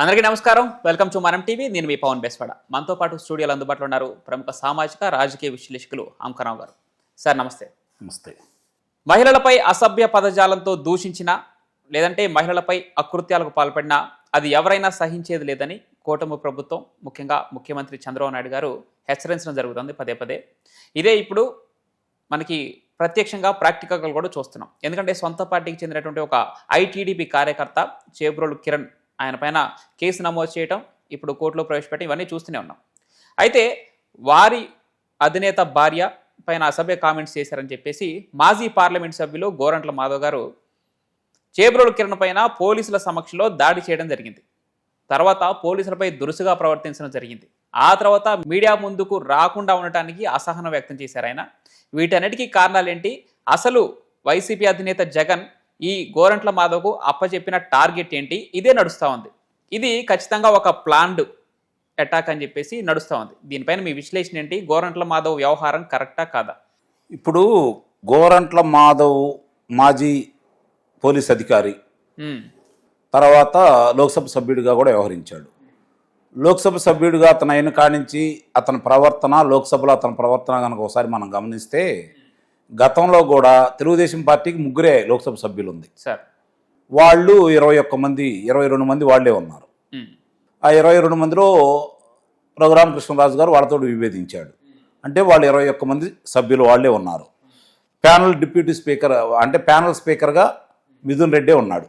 అందరికీ నమస్కారం. Welcome to Manam TV. నేను మీ పవన్ బెస్వాడ. మనతో పాటు స్టూడియోలో అందుబాటులో ఉన్నారు ప్రముఖ సామాజిక రాజకీయ విశ్లేషకులు అంకరావు గారు. సార్ నమస్తే. నమస్తే. మహిళలపై అసభ్య పదజాలంతో దూషించిన లేదంటే మహిళలపై అకృత్యాలకు పాల్పడినా అది ఎవరైనా సహించేది లేదని కూటమి ప్రభుత్వం ముఖ్యంగా ముఖ్యమంత్రి చంద్రబాబు నాయుడు గారు హెచ్చరించడం జరుగుతుంది పదే పదే. ఇదే ఇప్పుడు మనకి ప్రత్యక్షంగా ప్రాక్టికల్గా కూడా చూస్తున్నాం. ఎందుకంటే సొంత పార్టీకి చెందినటువంటి ఒక ఐటీడీపీ కార్యకర్త చేబ్రోలు కిరణ్ ఆయన పైన కేసు నమోదు చేయటం ఇప్పుడు కోర్టులో ప్రవేశపెట్టడం ఇవన్నీ చూస్తూనే ఉన్నాం. అయితే వారి అధినేత భార్య పైన అసభ్య కామెంట్స్ చేశారని చెప్పేసి మాజీ పార్లమెంట్ సభ్యులు గోరంట్ల మాధవ్ గారు చేబ్రోలు కిరణ్ పైన పోలీసుల సమక్షంలో దాడి చేయడం జరిగింది. తర్వాత పోలీసులపై దురుసుగా ప్రవర్తించడం జరిగింది. ఆ తర్వాత మీడియా ముందుకు రాకుండా ఉండటానికి అసహనం వ్యక్తం చేశారు ఆయన. వీటన్నిటికీ కారణాలేంటి? అసలు వైసీపీ అధినేత జగన్ ఈ గోరంట్ల మాధవ్కు అప్పచెప్పిన టార్గెట్ ఏంటి? ఇదే నడుస్తూ ఉంది. ఇది ఖచ్చితంగా ఒక ప్లాన్డ్ అటాక్ అని చెప్పేసి నడుస్తూ ఉంది. దీనిపైన మీ విశ్లేషణ ఏంటి? గోరంట్ల మాధవ్ వ్యవహారం కరెక్టా కాదా? ఇప్పుడు గోరంట్ల మాధవ్ మాజీ పోలీస్ అధికారి తర్వాత లోక్సభ సభ్యుడిగా కూడా వ్యవహరించాడు. లోక్సభ సభ్యుడిగా అతను అయిన కానించి అతని ప్రవర్తన లోక్సభలో అతని ప్రవర్తన కనుక ఒకసారి మనం గమనిస్తే గతంలో కూడా తెలుగుదేశం పార్టీకి ముగ్గురే లోక్సభ సభ్యులు ఉంది సార్. వాళ్ళు ఇరవై ఒక్క మంది ఇరవై రెండు మంది వాళ్ళే ఉన్నారు. ఆ ఇరవై రెండు మందిలో రఘురామకృష్ణరాజు గారు వాళ్ళతో విభేదించాడు. అంటే వాళ్ళు ఇరవై ఒక్క మంది సభ్యులు వాళ్ళే ఉన్నారు. ప్యానల్ డిప్యూటీ స్పీకర్ అంటే ప్యానల్ స్పీకర్గా మిథున్ రెడ్డే ఉన్నాడు.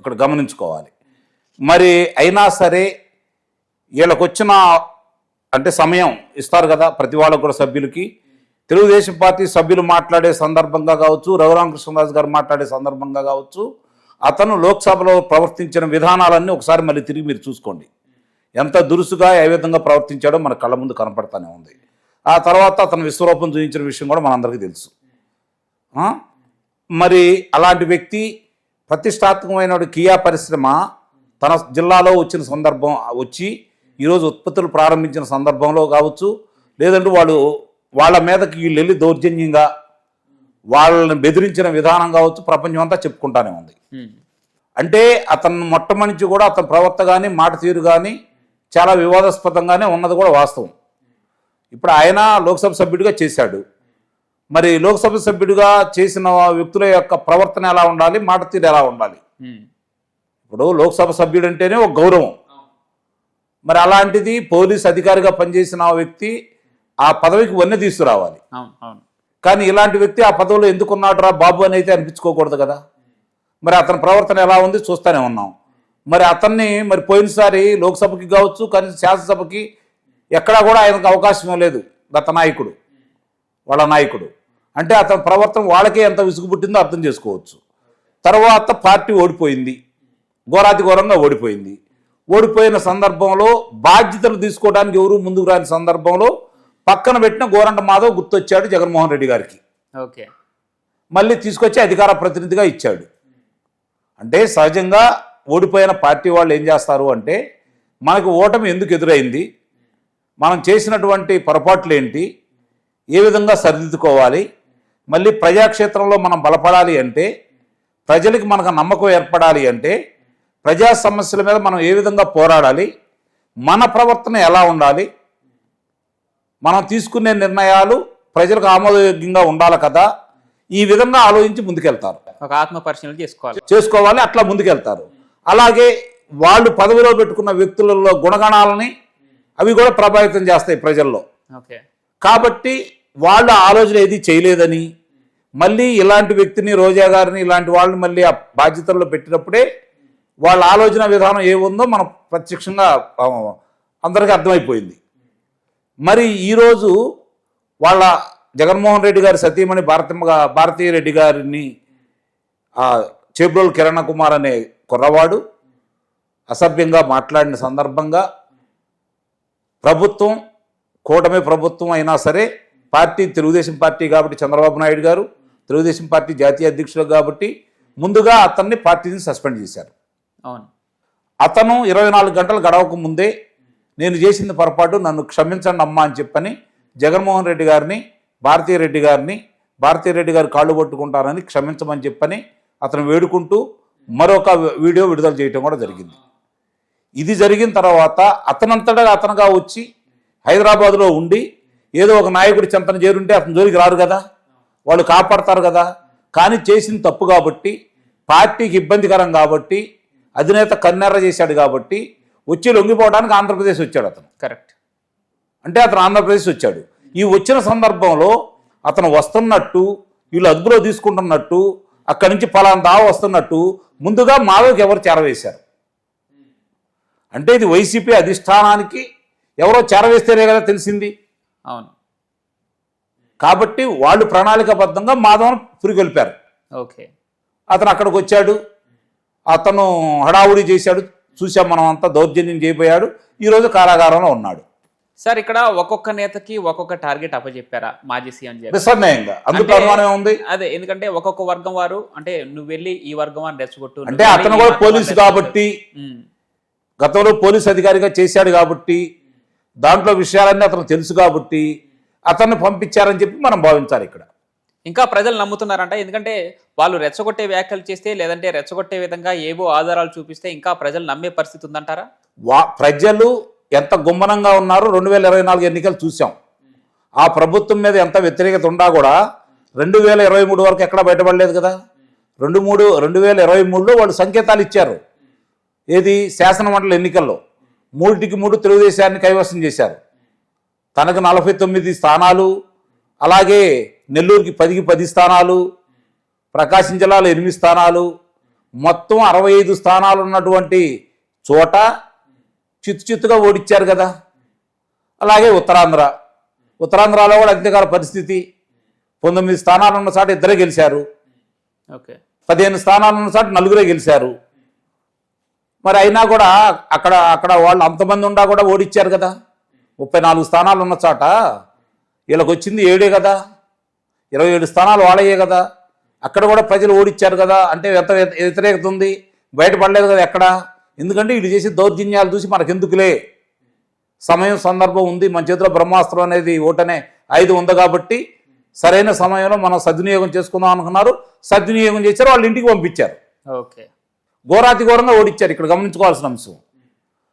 ఇక్కడ గమనించుకోవాలి. మరి అయినా సరే వీళ్ళకి వచ్చిన అంటే సమయం ఇస్తారు కదా ప్రతి వాళ్ళకు కూడా సభ్యులకి. తెలుగుదేశం పార్టీ సభ్యులు మాట్లాడే సందర్భంగా కావచ్చు రఘురామకృష్ణదాస్ గారు మాట్లాడే సందర్భంగా కావచ్చు అతను లోక్సభలో ప్రవర్తించిన విధానాలన్నీ ఒకసారి మళ్ళీ తిరిగి మీరు చూసుకోండి. ఎంత దురుసుగా ఏ విధంగా ప్రవర్తించాడో మన కళ్ళ ముందు కనపడతానే ఉంది. ఆ తర్వాత అతను విశ్వరూపం చూపించిన విషయం కూడా మనందరికీ తెలుసు. మరి అలాంటి వ్యక్తి ప్రతిష్టాత్మకమైన కియా పరిశ్రమ తన జిల్లాలో వచ్చిన సందర్భం వచ్చి ఈరోజు ఉత్పత్తులు ప్రారంభించిన సందర్భంలో కావచ్చు లేదంటే వాళ్ళు వాళ్ళ మీదకి వీళ్ళు వెళ్ళి దౌర్జన్యంగా వాళ్ళని బెదిరించిన విధానం కావచ్చు ప్రపంచం అంతా చెప్పుకుంటానే ఉంది. అంటే అతను మొట్టమొదటి కూడా అతని ప్రవర్త కానీ మాట తీరు కానీ చాలా వివాదాస్పదంగానే ఉన్నది కూడా వాస్తవం. ఇప్పుడు ఆయన లోక్సభ సభ్యుడిగా చేశాడు. మరి లోక్సభ సభ్యుడిగా చేసిన వ్యక్తుల యొక్క ప్రవర్తన ఎలా ఉండాలి మాట తీరు ఎలా ఉండాలి? ఇప్పుడు లోక్సభ సభ్యుడు అంటేనే ఒక గౌరవం. మరి అలాంటిది పోలీస్ అధికారిగా పనిచేసిన వ్యక్తి ఆ పదవికి వన్నె తీసుకురావాలి. కానీ ఇలాంటి వ్యక్తి ఆ పదవిలో ఎందుకున్నాడు రా బాబు అని అయితే అనిపించుకోకూడదు కదా. మరి అతని ప్రవర్తన ఎలా ఉంది చూస్తూనే ఉన్నాం. మరి అతన్ని మరి పోయినసారి లోక్సభకి కావచ్చు కనీసం శాసనసభకి ఎక్కడా కూడా ఆయనకు అవకాశం లేదు గత నాయకుడు వాళ్ళ నాయకుడు. అంటే అతని ప్రవర్తన వాళ్ళకే ఎంత విసుగు పుట్టిందో అర్థం చేసుకోవచ్చు. తర్వాత పార్టీ ఓడిపోయింది. ఘోరాతి ఘోరంగా ఓడిపోయింది. ఓడిపోయిన సందర్భంలో బాధ్యతలు తీసుకోవడానికి ఎవరు ముందుకు రాని సందర్భంలో పక్కన పెట్టిన గోరంట మాధవ్ గుర్తొచ్చాడు జగన్మోహన్ రెడ్డి గారికి. ఓకే. మళ్ళీ తీసుకొచ్చి అధికార ప్రతినిధిగా ఇచ్చాడు. అంటే సహజంగా ఓడిపోయిన పార్టీ వాళ్ళు ఏం చేస్తారు అంటే మనకు ఓటమి ఎందుకు ఎదురైంది మనం చేసినటువంటి పొరపాట్లు ఏంటి ఏ విధంగా సరిదిద్దుకోవాలి మళ్ళీ ప్రజాక్షేత్రంలో మనం బలపడాలి అంటే ప్రజలకి మనకు నమ్మకం ఏర్పడాలి అంటే ప్రజా సమస్యల మీద మనం ఏ విధంగా పోరాడాలి మన ప్రవర్తన ఎలా ఉండాలి మనం తీసుకునే నిర్ణయాలు ప్రజలకు ఆమోదయోగ్యంగా ఉండాలి కదా. ఈ విధంగా ఆలోచించి ముందుకెళ్తారు. ఒక ఆత్మ పరిశీలన చేసుకోవాలి. చేసుకోవాలి అట్లా ముందుకెళ్తారు. అలాగే వాళ్ళు పదవిలో పెట్టుకున్న వ్యక్తులలో గుణగణాలని అవి కూడా ప్రభావితం చేస్తాయి ప్రజల్లో. కాబట్టి వాళ్ళ ఆలోచన ఏది చేయలేదని మళ్ళీ ఇలాంటి వ్యక్తిని రోజా గారిని ఇలాంటి వాళ్ళని మళ్ళీ ఆ బాధ్యతల్లో పెట్టినప్పుడే వాళ్ళ ఆలోచన విధానం ఏముందో మనం ప్రత్యక్షంగా అందరికీ అర్థమైపోయింది. మరి ఈరోజు వాళ్ళ జగన్మోహన్ రెడ్డి గారి సతీమణి భారతమ్మ భారతీయ రెడ్డి గారిని చేబ్రోల్ కిరణ్ కుమార్ అనే కుర్రవాడు అసభ్యంగా మాట్లాడిన సందర్భంగా ప్రభుత్వం కూటమి ప్రభుత్వం అయినా సరే పార్టీ తెలుగుదేశం పార్టీ కాబట్టి చంద్రబాబు నాయుడు గారు తెలుగుదేశం పార్టీ జాతీయ అధ్యక్షులు కాబట్టి ముందుగా అతన్ని పార్టీని సస్పెండ్ చేశారు. అవును. అతను ఇరవై నాలుగు గంటలు గడవక ముందే నేను చేసింది పొరపాటు నన్ను క్షమించండి అమ్మా అని చెప్పని జగన్మోహన్ రెడ్డి గారిని భారతీయ రెడ్డి గారిని భారతీయ రెడ్డి గారు కాళ్ళు పట్టుకుంటారని క్షమించమని చెప్పని అతను వేడుకుంటూ మరొక వీడియో విడుదల చేయటం కూడా జరిగింది. ఇది జరిగిన తర్వాత అతనంతటా అతనుగా వచ్చి హైదరాబాద్లో ఉండి ఏదో ఒక నాయకుడి చెంతన చేరుంటే అతని జోలికి రారు కదా వాళ్ళు కాపాడతారు కదా కానీ చేసిన తప్పు కాబట్టి పార్టీకి ఇబ్బందికరం కాబట్టి అధినేత కన్నెర్ర చేశాడు కాబట్టి వచ్చి లొంగిపోవడానికి ఆంధ్రప్రదేశ్ వచ్చాడు అతను. కరెక్ట్. అంటే అతను ఆంధ్రప్రదేశ్ వచ్చాడు. ఈ వచ్చిన సందర్భంలో అతను వస్తున్నట్టు వీళ్ళు అదుపులో తీసుకుంటున్నట్టు అక్కడి నుంచి పలానా దావ వస్తున్నట్టు ముందుగా మాధవ్కి ఎవరు చేరవేశారు? అంటే ఇది వైసీపీ అధిష్టానానికి ఎవరో చేరవేస్తేనే కదా తెలిసింది. అవును. కాబట్టి వాళ్ళు ప్రణాళికాబద్ధంగా మాధవన్ పురిగొల్పారు ఓకే. అతను అక్కడికి వచ్చాడు. అతను హడావుడి చేశాడు. చూసాం మనం అంతా దౌర్జన్యం చేయబోయాడు. ఈరోజు కారాగారంలో ఉన్నాడు. సార్ ఇక్కడ ఒక్కొక్క నేతకి ఒక్కొక్క టార్గెట్ అప్పచెప్పారా మాజీ సీఎం నిస్సందేహంగా. అందుకు అనుమానం ఉంది. అదే ఎందుకంటే ఒక్కొక్క వర్గం వారు అంటే నువ్వు వెళ్ళి ఈ వర్గం వారిని రెచ్చగొట్టు అంటే అతను కూడా పోలీసు కాబట్టి గతంలో పోలీస్ అధికారిగా చేశాడు కాబట్టి దాంట్లో విషయాలన్నీ అతను తెలుసు కాబట్టి అతన్ని పంపించారని చెప్పి మనం భావించాలి ఇక్కడ. ఇంకా ప్రజలు నమ్ముతున్నారంట. ఎందుకంటే వాళ్ళు రెచ్చగొట్టే వ్యాఖ్యలు చేస్తే లేదంటే రెచ్చగొట్టే విధంగా ఏవో ఆధారాలు చూపిస్తే ఇంకా ప్రజలు నమ్మే పరిస్థితి ఉందంటారా? వా ప్రజలు ఎంత గుమ్మనంగా ఉన్నారో రెండు వేల ఇరవై నాలుగు ఎన్నికలు చూసాం ఆ ప్రభుత్వం మీద ఎంత వ్యతిరేకత ఉండా కూడా రెండు వేల ఇరవై మూడు వరకు ఎక్కడ బయటపడలేదు కదా. రెండు మూడు రెండు వేల ఇరవై మూడులో వాళ్ళు సంకేతాలు ఇచ్చారు. ఏది? శాసనమండలి ఎన్నికల్లో. మూడిటికి మూడు తెలుగుదేశాన్ని కైవసం చేశారు. తనకు నలభై తొమ్మిది స్థానాలు. అలాగే నెల్లూరుకి పదికి పది స్థానాలు ప్రకాశం జిల్లాలో ఎనిమిది స్థానాలు మొత్తం అరవై ఐదు స్థానాలు ఉన్నటువంటి చోట చిత్తు చిత్తుగా ఓడిచ్చారు కదా. అలాగే ఉత్తరాంధ్ర. ఉత్తరాంధ్రలో కూడా అంతేకాల పరిస్థితి. పంతొమ్మిది స్థానాలు ఉన్న చోట ఇద్దరే గెలిచారు. ఓకే. పదిహేను స్థానాలు ఉన్న చోట నలుగురే గెలిచారు. మరి అయినా కూడా అక్కడ అక్కడ వాళ్ళు అంతమంది ఉండా కూడా ఓడిచ్చారు కదా. ముప్పై నాలుగు స్థానాలు ఉన్న చోట. వీళ్ళకి వచ్చింది ఏడే కదా. ఇరవై ఏడు స్థానాలు వాళ్ళయ్యే కదా. అక్కడ కూడా ప్రజలు ఓడిచ్చారు కదా. అంటే ఎంత వ్య- వ్యతిరేకత ఉంది. బయటపడలేదు కదా ఎక్కడ? ఎందుకంటే వీళ్ళు చేసే దౌర్జన్యాలు చూసి మనకెందుకులే? సమయం సందర్భం ఉంది. మన చేతిలో బ్రహ్మాస్త్రం అనేది ఓటనే ఐదు ఉంది కాబట్టి సరైన సమయంలో మనం సద్వినియోగం చేసుకుందాం అనుకున్నారు. సద్వినియోగం చేశారు. వాళ్ళ ఇంటికి పంపించారు. ఓకే. ఘోరాతి ఘోరంగా ఓడిచ్చారు. ఇక్కడ గమనించుకోవాల్సిన అంశం.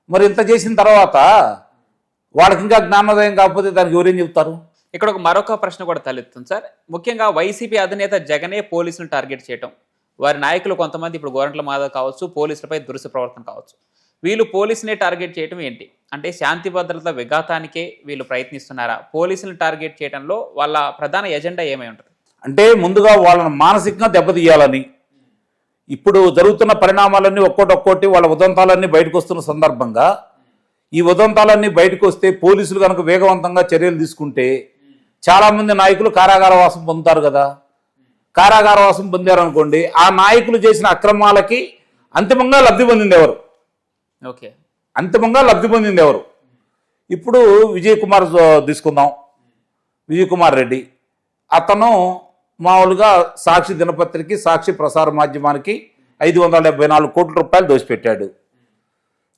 మరి ఇంత చేసిన తర్వాత వాళ్ళకి ఇంకా జ్ఞానోదయం కాకపోతే దానికి ఎవరేం చెప్తారు? ఇక్కడ ఒక మరొక ప్రశ్న కూడా తలెత్తుంది సార్. ముఖ్యంగా వైసీపీ అధినేత జగనే పోలీసులను టార్గెట్ చేయటం. వారి నాయకులు కొంతమంది ఇప్పుడు గోరంట్ల మాధవ్ కావచ్చు పోలీసులపై దురుసు ప్రవర్తన కావచ్చు. వీళ్ళు పోలీసునే టార్గెట్ చేయటం ఏంటి? అంటే శాంతి భద్రత విఘాతానికే వీళ్ళు ప్రయత్నిస్తున్నారా? పోలీసులను టార్గెట్ చేయడంలో వాళ్ళ ప్రధాన ఎజెండా ఏమై ఉంటుంది? అంటే ముందుగా వాళ్ళని మానసికంగా దెబ్బతీయాలని. ఇప్పుడు జరుగుతున్న పరిణామాలన్నీ ఒక్కోటి ఒక్కోటి వాళ్ళ ఉదంతాలన్నీ బయటకు వస్తున్న సందర్భంగా ఈ ఉదంతాలన్నీ బయటకు వస్తే పోలీసులు కనుక వేగవంతంగా చర్యలు తీసుకుంటే చాలామంది నాయకులు కారాగార వాసం పొందుతారు కదా. కారాగార వాసం పొందారనుకోండి ఆ నాయకులు చేసిన అక్రమాలకి అంతిమంగా లబ్ధి పొందింది ఎవరు? ఓకే. అంతిమంగా లబ్ధి పొందింది ఎవరు? ఇప్పుడు విజయ్ కుమార్ తీసుకుందాం. విజయ్ కుమార్ రెడ్డి. అతను మామూలుగా సాక్షి దినపత్రికకి సాక్షి ప్రసార మాధ్యమానికి ఐదు వందల డెబ్బై నాలుగు కోట్ల రూపాయలు దోసిపెట్టాడు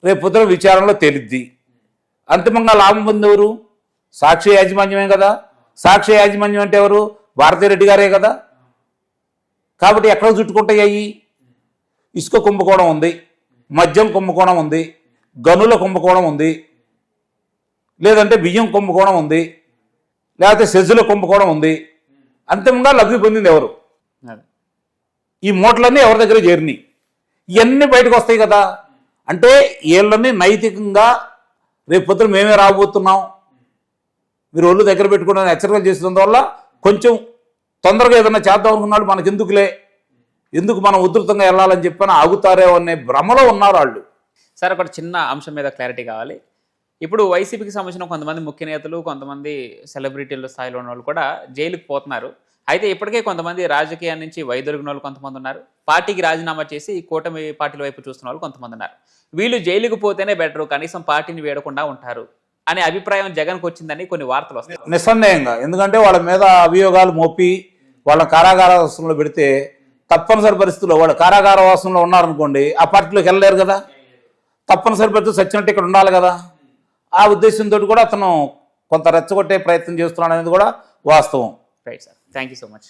రేపు పొద్దున విచారణలో తేలిద్ది. అంతిమంగా లాభం పొందేవారు? సాక్షి యాజమాన్యమే కదా. సాక్షి యాజమాన్యం అంటే ఎవరు? భారతిరెడ్డి గారే కదా. కాబట్టి ఎక్కడ చుట్టుకుంటాయి? అయ్యి ఇసుక కుంభకోణం ఉంది మద్యం కుంభకోణం ఉంది గనుల కుంభకోణం ఉంది లేదంటే బియ్యం కుంభకోణం ఉంది లేకపోతే సెజ్జుల కుంభకోణం ఉంది. అంతిమంగా లబ్ధి పొందింది ఎవరు? ఈ మూటలన్నీ ఎవరి దగ్గర చేరినాయి? ఇవన్నీ బయటకు వస్తాయి కదా. అంటే వీళ్ళని నైతికంగా రేపు పొద్దున మేమే రాబోతున్నాం. మీరు ఒళ్ళు దగ్గర పెట్టుకోవడానికి హెచ్చరికలు చేసినందువల్ల కొంచెం తొందరగా ఏదైనా చేద్దాం అనుకున్నాడు మనకెందుకులే? ఎందుకు మనం ఉధృతంగా వెళ్ళాలని చెప్పని ఆగుతారేమో అనే భ్రమలో ఉన్నారు వాళ్ళు. సార్ అక్కడ చిన్న అంశం మీద క్లారిటీ కావాలి. ఇప్పుడు వైసీపీకి సంబంధించిన కొంతమంది ముఖ్య నేతలు కొంతమంది సెలబ్రిటీల స్థాయిలో ఉన్న వాళ్ళు కూడా జైలుకి పోతున్నారు. అయితే ఇప్పటికే కొంతమంది రాజకీయాల నుంచి వైదొలిగిన వాళ్ళు కొంతమంది ఉన్నారు. పార్టీకి రాజీనామా చేసి కూటమి పార్టీల వైపు చూస్తున్న వాళ్ళు కొంతమంది ఉన్నారు. వీళ్ళు జైలుకు పోతేనే బెటర్. కనీసం పార్టీని వేడకుండా ఉంటారు. అనే అభిప్రాయం జగన్కి వచ్చిందని కొన్ని వార్తలు వస్తాయి. నిస్సందేహంగా. ఎందుకంటే వాళ్ళ మీద అభియోగాలు మోపి వాళ్ళ కారాగార వాసంలో పెడితే తప్పనిసరి పరిస్థితుల్లో వాళ్ళు కారాగార వాసంలో ఉన్నారనుకోండి ఆ పార్టీలోకి వెళ్ళలేరు కదా. తప్పనిసరి పరిస్థితి సచ్చినట్టు ఇక్కడ ఉండాలి కదా. ఆ ఉద్దేశంతో కూడా అతను కొంత రెచ్చగొట్టే ప్రయత్నం చేస్తున్నాడు అనేది కూడా వాస్తవం. Right sir thank so much